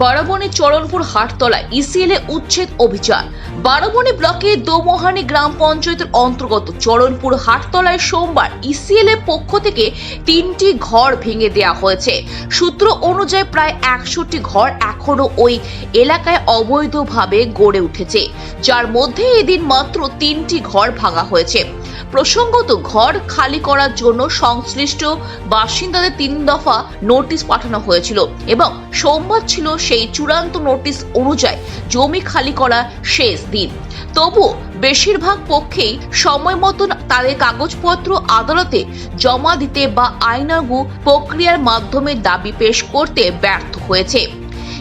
বারবনী Charanpur হাটতলায় ECL এ উচ্ছেদ অভিযান। বারবনী ব্লকে দোমোহানি গ্রাম পঞ্চায়েতের অন্তর্গত চরণপুর হাটতলায় সোমবার ইসিএল এর পক্ষ থেকে তিনটি ঘর ভেঙে দেওয়া হয়েছে। সূত্র অনুযায়ী প্রায় একশোটি ঘর এখনও ওই এলাকায় অবৈধভাবে গড়ে উঠেছে, যার মধ্যে এদিন মাত্র তিনটি ঘর ভাঙা হয়েছে। প্রসঙ্গত, ঘর খালি করার জন্য সংশ্লিষ্ট বাসিন্দাদের তিন দফা নোটিশ পাঠানো হয়েছিল এবং সোমবার ছিল সেই চূড়ান্ত নোটিশ অনুযায়ী জমি খালি করা শেষ দিন। তবু বেশিরভাগ পক্ষেই সময় মতন তাদের কাগজপত্র আদালতে জমা দিতে বা আইনাগু প্রক্রিয়ার মাধ্যমে দাবি পেশ করতে ব্যর্থ হয়েছে।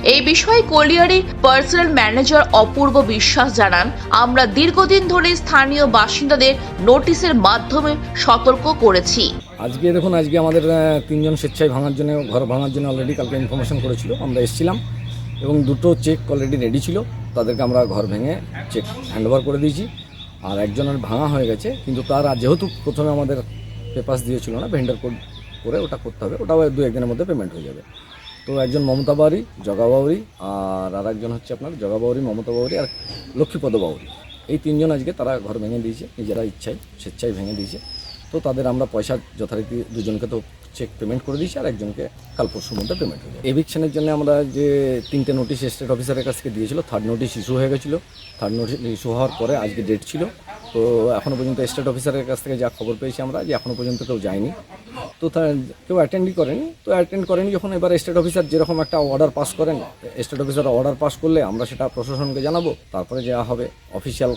এই বিষয়ে কলিয়ারি পার্সোনাল ম্যানেজার অপূর্ব বিশ্বাস জানান, আমরা দীর্ঘদিন ধরে স্থানীয় বাসিন্দাদের নোটিশের মাধ্যমে সতর্ক করেছি। আজকে দেখুন, আজকে আমাদের তিনজন স্বেচ্ছায় ভাঙার জন্য, ঘর ভাঙার জন্য অলরেডি কালকে ইনফরমেশন করেছিল, আমরা এসেছিলাম এবং দুটো চেক অলরেডি রেডি ছিল, তাদেরকে আমরা ঘর ভেঙে চেক হ্যান্ডওভার করে দিয়েছি। আর একজনের ভাঙা হয়ে গেছে, কিন্তু তার যেহেতু প্রথমে আমাদের পেপাস দিয়েছিল না ভেন্ডার কোড করে ওটা করতে হবে, ওটাও দু একদিনের মধ্যে পেমেন্ট হয়ে যাবে। তো একজন মমতা বাউরি, জগা বাউরি, আর আর একজন হচ্ছে আপনার জগা বাউরি, মমতা বাউরি আর লক্ষ্মীপদ বাউরি। এই তিনজন আজকে তারা ঘর ভেঙে দিয়েছে, নিজেরা ইচ্ছায়, স্বেচ্ছায় ভেঙে দিয়েছে। তো তাদের আমরা পয়সা যথারীতি দুজনকে তো চেক পেমেন্ট করে দিয়েছি, আর একজনকে কাল পরশুর মধ্যে পেমেন্ট হয়ে এভিকশনের জন্য আমরা যে তিনটে নোটিশ স্টেট অফিসারের কাছ থেকে দিয়েছিল থার্ড নোটিশ ইস্যু হয়ে গেছিল। থার্ড নোটিশ ইস্যু হওয়ার পরে আজকে ডেট ছিল। তো এখনও পর্যন্ত স্টেট অফিসারের কাছ থেকে যা খবর পেয়েছি আমরা, যে এখনও পর্যন্ত কেউ যায়নি। তা কেউ অ্যাটেন্ডই করেনি। তো অ্যাটেন্ড করেনি যখন এবার স্টেট অফিসার যেরকম একটা অর্ডার পাস করেন স্টেট অফিসার অর্ডার পাস করলে আমরা সেটা প্রশাসনকে জানাব, তারপরে যা হবে অফিসিয়াল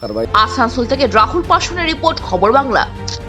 কারবাই আসানসোল থেকে রাহুল পাশনের রিপোর্ট খবর বাংলা।